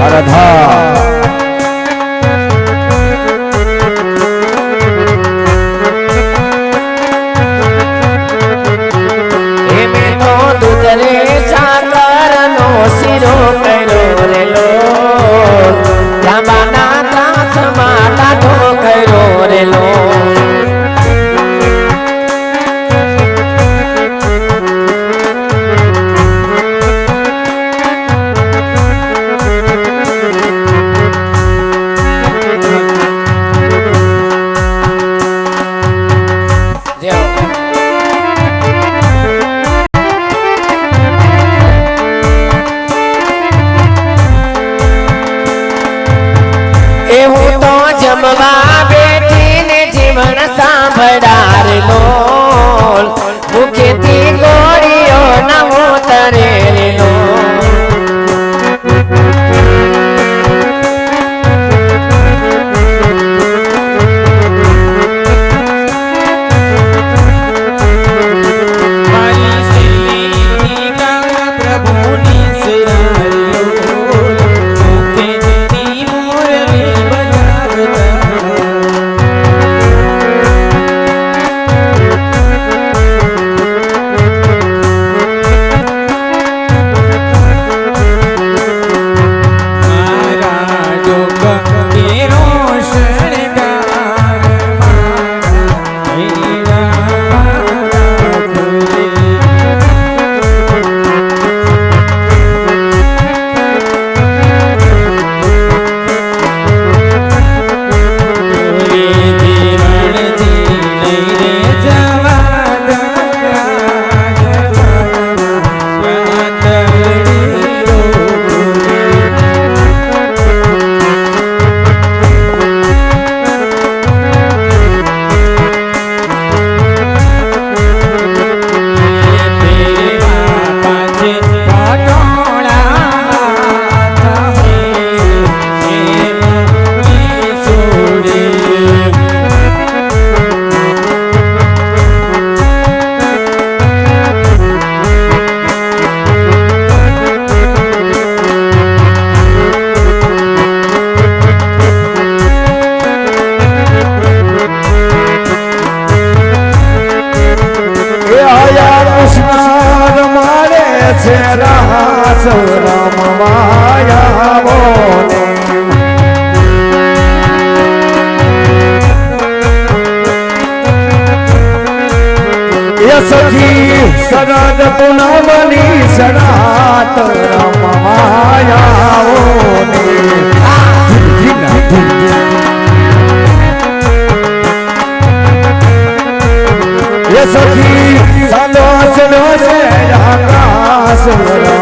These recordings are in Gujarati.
Aradha સખી સરદ પૂનમની ધીના ધીના એ સખી સાલો ચલો છે આકાશ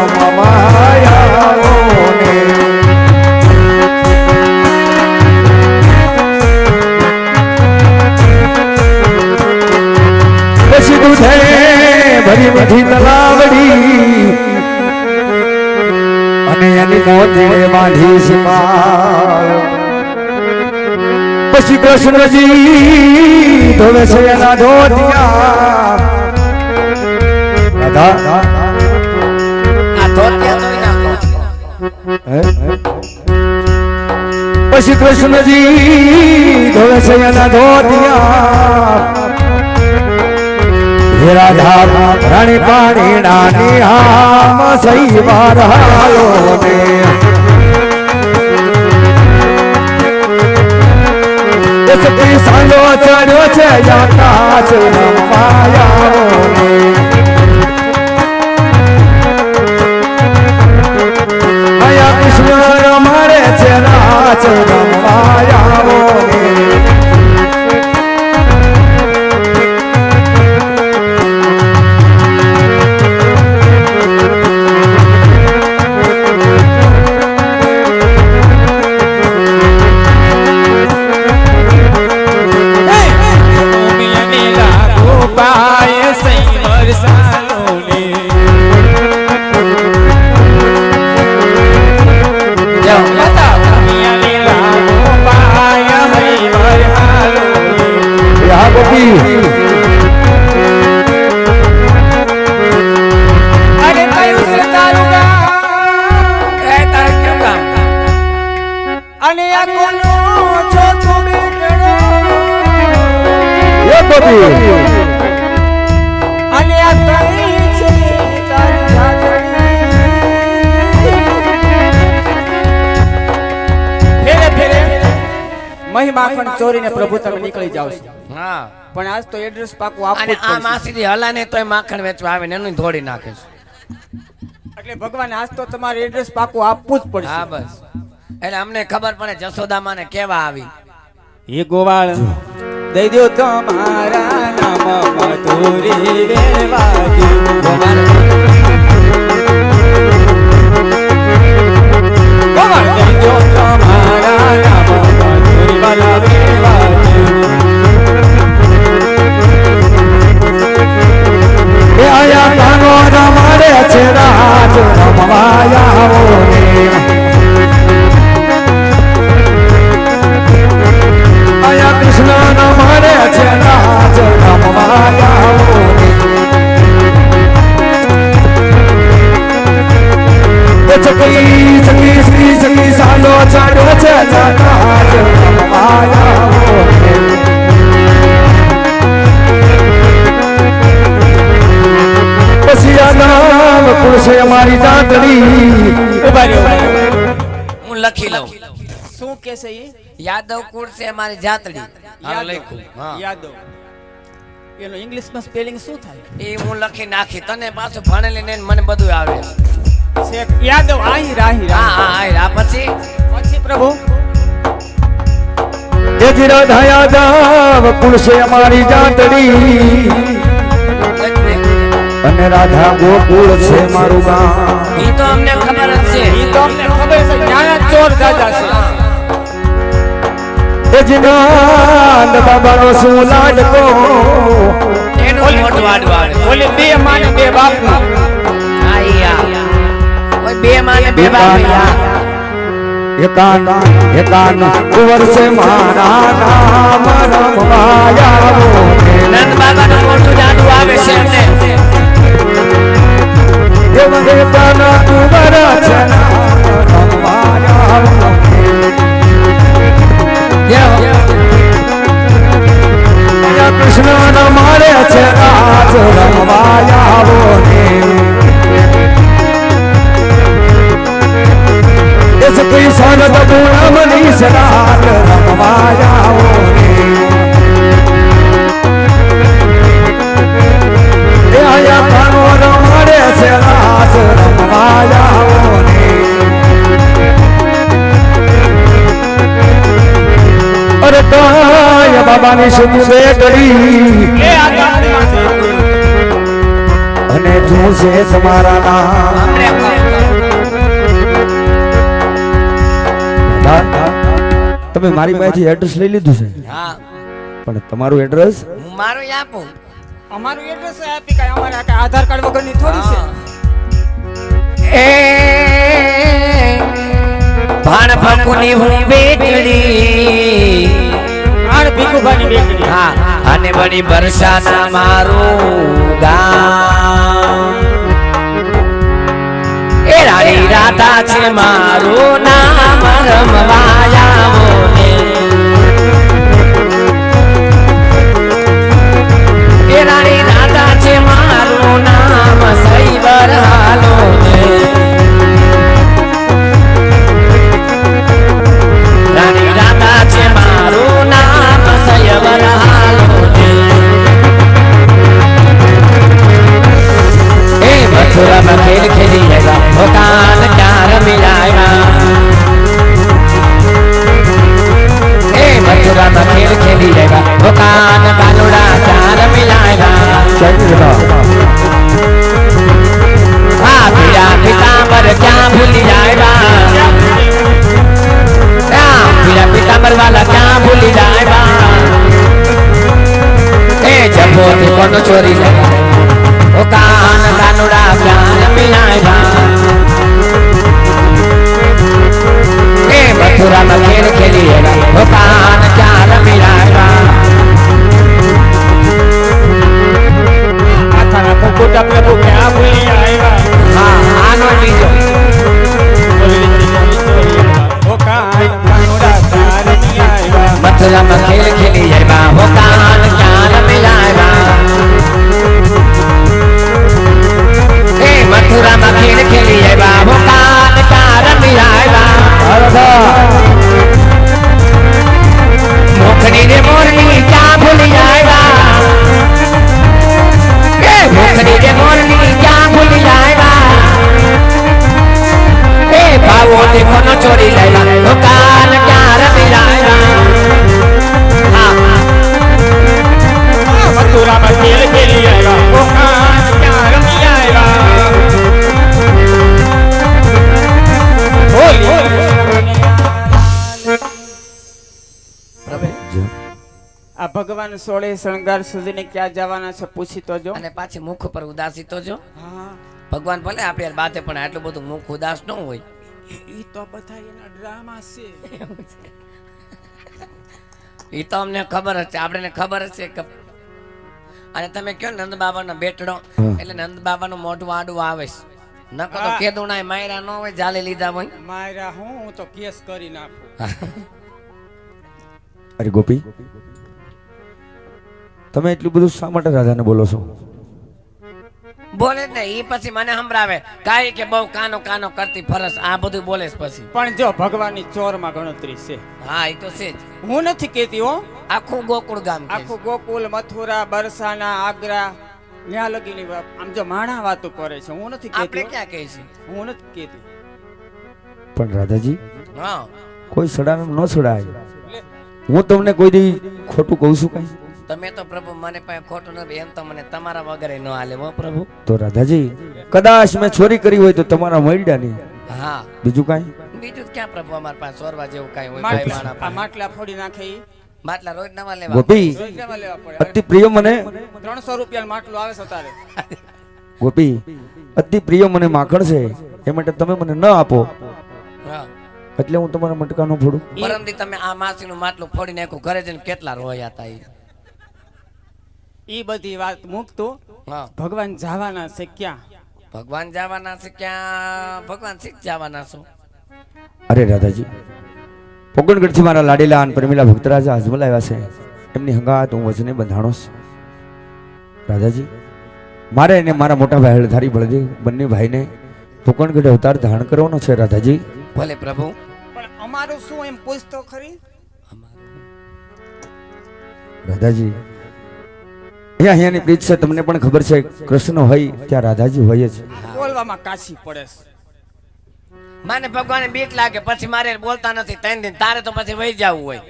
દૂધે ભરી બધી તલાવડી અને એની મોતી બાંધી સીમા પછી કૃષ્ણજી ધોવે છે એના ધોતિયા. નાખો. પછી કૃષ્ણજી ધોવે છે એના ધોતિયા. હે રાધા રાણી પાણી નાની હામ સહી વાર હાલો ને સાંજો ચડ્યો છે આકાશ રમાયા માખણ ચોરીને પ્રભુ તમે નીકળી જાવ છો. હા. પણ આજ તો એડ્રેસ પાકું આપો અને આ. માસીથી હલાને તોય માખણ વેચવા આવે ને એનું ધોડી નાખે છે. એટલે ભગવાન આજ તો તમારે એડ્રેસ પાકું આપવું જ પડશે. હા બસ. એટલે અમને ખબર પડે જશોદામાં ને કેવા આવી. એ ગોવાળ દઈ દો તમારા નામ મધુરી ગોવાળ ગોવાળ ઊભા રહ્યો. હું લખી લઉં. શું કે છે એ? યાદવ કુળ છે મારી જાતડી. હા લખું હા. યાદવ. એનો ઇંગ્લિશમાં સ્પેલિંગ શું થાય? એ હું લખી નાખી. તને પાછું ભણેલી ને મને બધું આવે. શેખ યાદવ આહી રાહી હા હા આહી રા પછી? પછી પ્રભુ? એ જીરા ધયા જાવ કુળશે અમારી જાતડી. અને રાધા ગોકુળ છે મારું ગામ. ઈ તો અમને ખબર જ છે. ઈ તો અમને ખબર છે. જ્ઞાન ચોર દાદા છે. એ જીનાંદ બાબાનો શું લાડકો? એનો મોટ વાડ વાડ બોલે બે માને બે બાપ. ઈ બે માને બે બાપ એકાન એકાન કુંવર છે મારા નામ રમવાયાવો નંદ બાબાનું મોટું જાદુ આવે છે એમને. એ વગેતાના કુંવર છે અરે કાય બાબાની સુખ કરી. અને છે તમારા નામ. તમે મારી પાસેથી એડ્રેસ લઈ લીધું છે? હા. પણ તમારું એડ્રેસ હું મારું આપું. અમારું એડ્રેસ આપી કાંઈ. અમારે આધાર કાર્ડ વગરની થોડી છે. એ ભાણ ભકુની હું બેટડી. આણ ભીખુભાની બેટડી. હા અને બની બરસાના મારું ગામ. એ રાણી રાધા છે મારું નામ રમવાયા રાણી રાધા છે મારું નામ સૈબર હાલો ને સુરા માં ખેલ ખેલી ભગવાન સોળે શણગાર સુધીને ક્યાં જવાના છે પૂછી તો જો. અને પાછી મુખ પર ઉદાસી તો જો. હા. ભગવાન ભલે આપણે બાતે પણ આટલું બધું મુખ ઉદાસ ન હોય. એ તો બધા એના ડ્રામા છે. એ તો અમને ખબર જ છે આપણે ખબર જ છે કે અને તમે કહો ને નંદ બાબાનો બેટડો એટલે નંદ બાબાનું મોઢું આડું આવે છે. નકો તો હા. કેદુણાય માયરા નો હોય જાલે લીધા હોય. માયરા હું હું તો કેસ કરી નાખું. અરે ગોપી. તમે એટલું બધું શા માટે રાધાને બોલો છો? બોલે જ ને એ પછી મને સંભળાવે. કાઈ કે બહુ કાનો કાનો કરતી ફરસ આ બધું બોલે છે પછી. પણ જો ભગવાનની ચોરમાં ગણતરી છે. હા એ તો છે જ. હું નથી કેતી હો. આખું ગોકુળ ગામ આખું ગોકુલ મથુરા બરસાના આગ્રા ત્યાં લગીની વાત આમ જો માણા વાતો કરે છે. હું નથી આપણે કેતી હો. ક્યાં કહે છે હું નથી કેતી પણ રાધાજી હા. કોઈ સડાનું ન સડાય. હું તમને કોઈ દી ખોટું કહું છું કઈ? તમે તો પ્રભુ મને પાસે ખોટું નથી એમ તો મને તમારા વગર ન હાલે હો પ્રભુ. તો રાધાજી કદાચ મેં ચોરી કરી હોય તો તમારા મળ્યા નહીં હા. બીજું કાંઈ? બીજું ક્યાં પ્રભુ અમારા પાસે સોરવા જેવું કાંઈ હોય? માટલા- ભાઈ માણા માટલા ફોડી નાખે માટલા રોજ નવા લેવા ગોપી અતિ પ્રિય મને ત્રણસો રૂપિયા માટલું આવે છે તારે. ગોપી અતિ પ્રિય મને માખણ છે. એ માટે તમે મને ન આપો. હા. એટલે હું તમારા મટકા ન ફોડું. પરમદી તમે આ માસીનું માટલું ફોડી નાખ્યું. ઘરે જઈને કેટલા રોયા હતા ઈ બધી વાત મૂકતું. ભગવાન જવાના છે ક્યાં? ભગવાન જવાના છે ક્યાં? ભગવાન શીખ જવાના છો. અરે રાધાજી પોગણગઢથી મારા લાડીલા અને પરમીલા ભક્તરાજા અજમલ આવ્યા છે. એમની હંગાત હું વચને બંધાણો છું. રાધાજી મારે એને મારા મોટા ભાઈ હળધારી બળદેવ બંને ભાઈને પોકણગઢ અવતાર ધારણ કરવાનો છે રાધાજી. ભલે પ્રભુ. પણ અમારું શું એમ પૂછતો ખરી? રાધાજી અહીંયા અહીંયાની પ્રીત છે તમને પણ ખબર છે કૃષ્ણ હોય ત્યાં રાધાજી હોય જ. બોલવામાં કાશી પડે છે. મને ભગવાને બીક લાગે પછી મારે બોલતા નથી ત્રણ દિન તારે તો પછી વહી જવું હોય.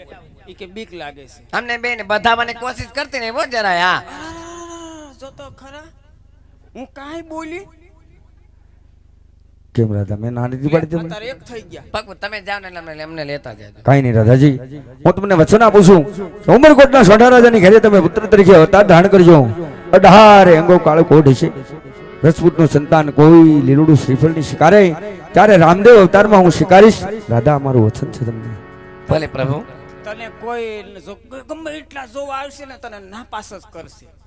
એ કે બીક લાગે છે. અમને બે ને બધાવાની કોશિશ કરતી ને બહુ જરાય હા જો તો ખરા. હું કાંઈ બોલી કેમ રાધા મેં નાની પાડી તમને એક થઈ ગયા. પગ તમે જાવ ને એટલે અમને- એમને લેતા જાય કાંઈ નહીં રાધાજી. હું તમને વચન આપું છું. ઉમરકોટના સોઢા રાજાની ઘરે તમે પુત્ર તરીકે અવતાર ધારણ કરજો. અઢારે અંગો કાળો કોઢ છે. રજપૂતનું સંતાન કોઈ લીલુડું શ્રીફળની શિકારે. ત્યારે રામદેવ અવતારમાં હું શિકારીશ. રાધા અમારું વચન છે તમને. ભલે પ્રભુ. તને કોઈ ગમે એટલા જોવા આવશે ને તને નાપાસ જ કરશે.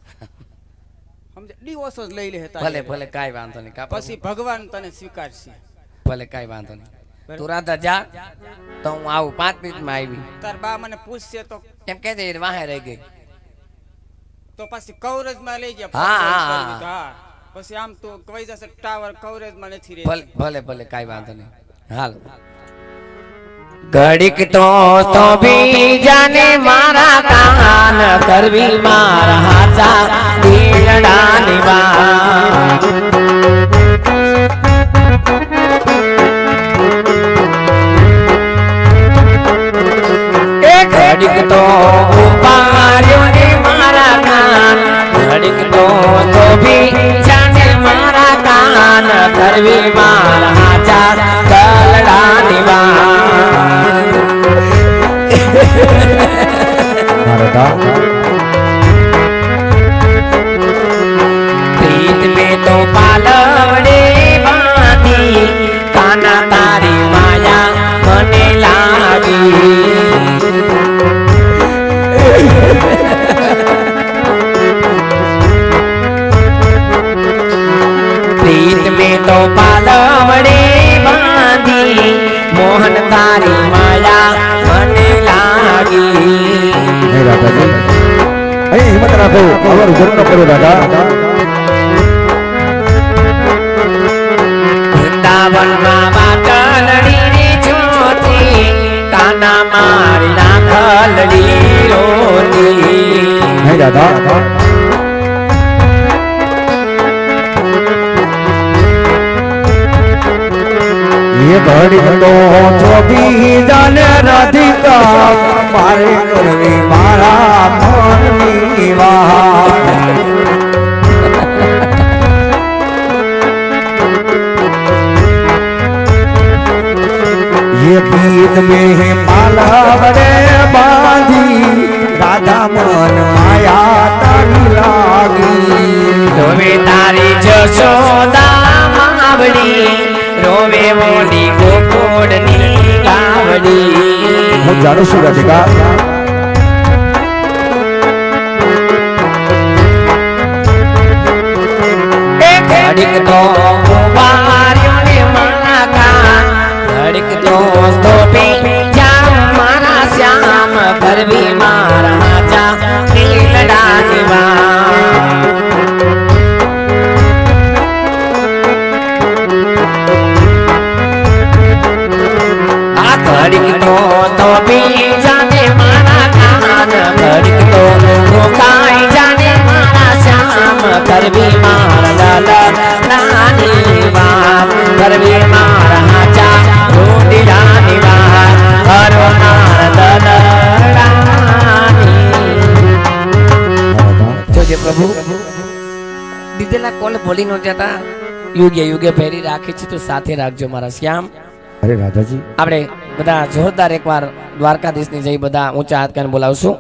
સમજે ડિવોર્સ જ લઈ લે ભલે ભલે કાંઈ વાંધો નહીં પછી ભગવાન તને સ્વીકારશે. ભલે કઈ વાંધો નહીં. તું રાધા જા. તો હું આવું. પાંચ મિનિટમાં આવી. તાર બા મને પૂછશે તો એમ કે છે વાહે રહી ગઈ. તો પછી કવરેજમાં લઈ જા. હા, હા, હા. હા. પછી આમ તો કઈ જશે ટાવર કવરેજમાં નથી રહી ભલે ભલે ભલે કાંઈ વાંધો નહીં. હાલ. ઘડીક તો બી જાને મારા કાન કરવી મારા હાચા દીલડાની વાત ઘડીક તો ઉપાડ્યો ને મારા કાન, ઘડીક તો તો જાને મારા કાન કરવી મારા नारदा प्रीत में तो पालवड़े बांधी काना तारी माया मने लागी प्रीत में तो पालवड़े बांधी मोहन तारी રાખો ઊભો ન કરો દાદા. વૃંદાવનમાં વાટલડી રે જ્યોતિ કાના મારી રાખલડી રોતી. હે દાદા. એ ઘડી તો ચોબી જાને રાધિકા. મારે કરવી મારા મનની વાત. જાણું છું રાધિકા તો દીધેલા કોલ ભૂલી ન જતા. યુગે યુગે પહેરી રાખી છે તો સાથે રાખજો મારા શ્યામ. અરે રાધાજી. આપણે બધા જોરદાર એકવાર દ્વારકાધીશની જઈ બધા ઊંચા હાથ કરીને બોલાવશું.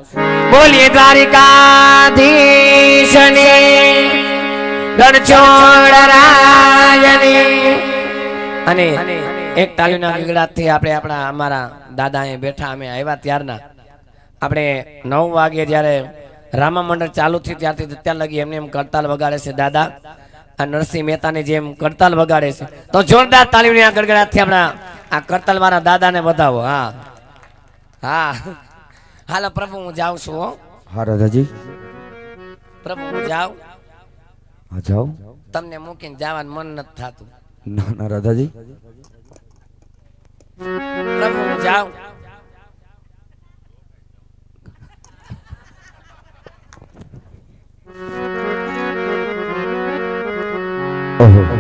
બોલીએ દ્વારિકાધીશને ગણછોડરાયની. અને એક તાલીના ગીગડાથી આપણે આપણા અમારા દાદા અહીં બેઠા અમે આવ્યા ત્યારના. આપણે નવ વાગે જ્યારે રામા મંડળ ચાલુ થયું ત્યારથી અત્યાર લગી એમને એમ કરતાલ વગાડે છે દાદા આ નરસિંહ મહેતાની જેમ કરતાલ વગાડે છે તો જોરદાર તાલીમની આ ગડગડાટથી આપણા આ કરતાલ વાળા દાદાને બતાવો હા. હા. હાલો પ્રભુ હું જાઉં છું હો. હા રાધાજી પ્રભુ હું જાઉં. હા જાઉં તમને મૂકીને જવાનું મન નથી થતું. ના ના રાધાજી પ્રભુ હું જાઉં. Oh.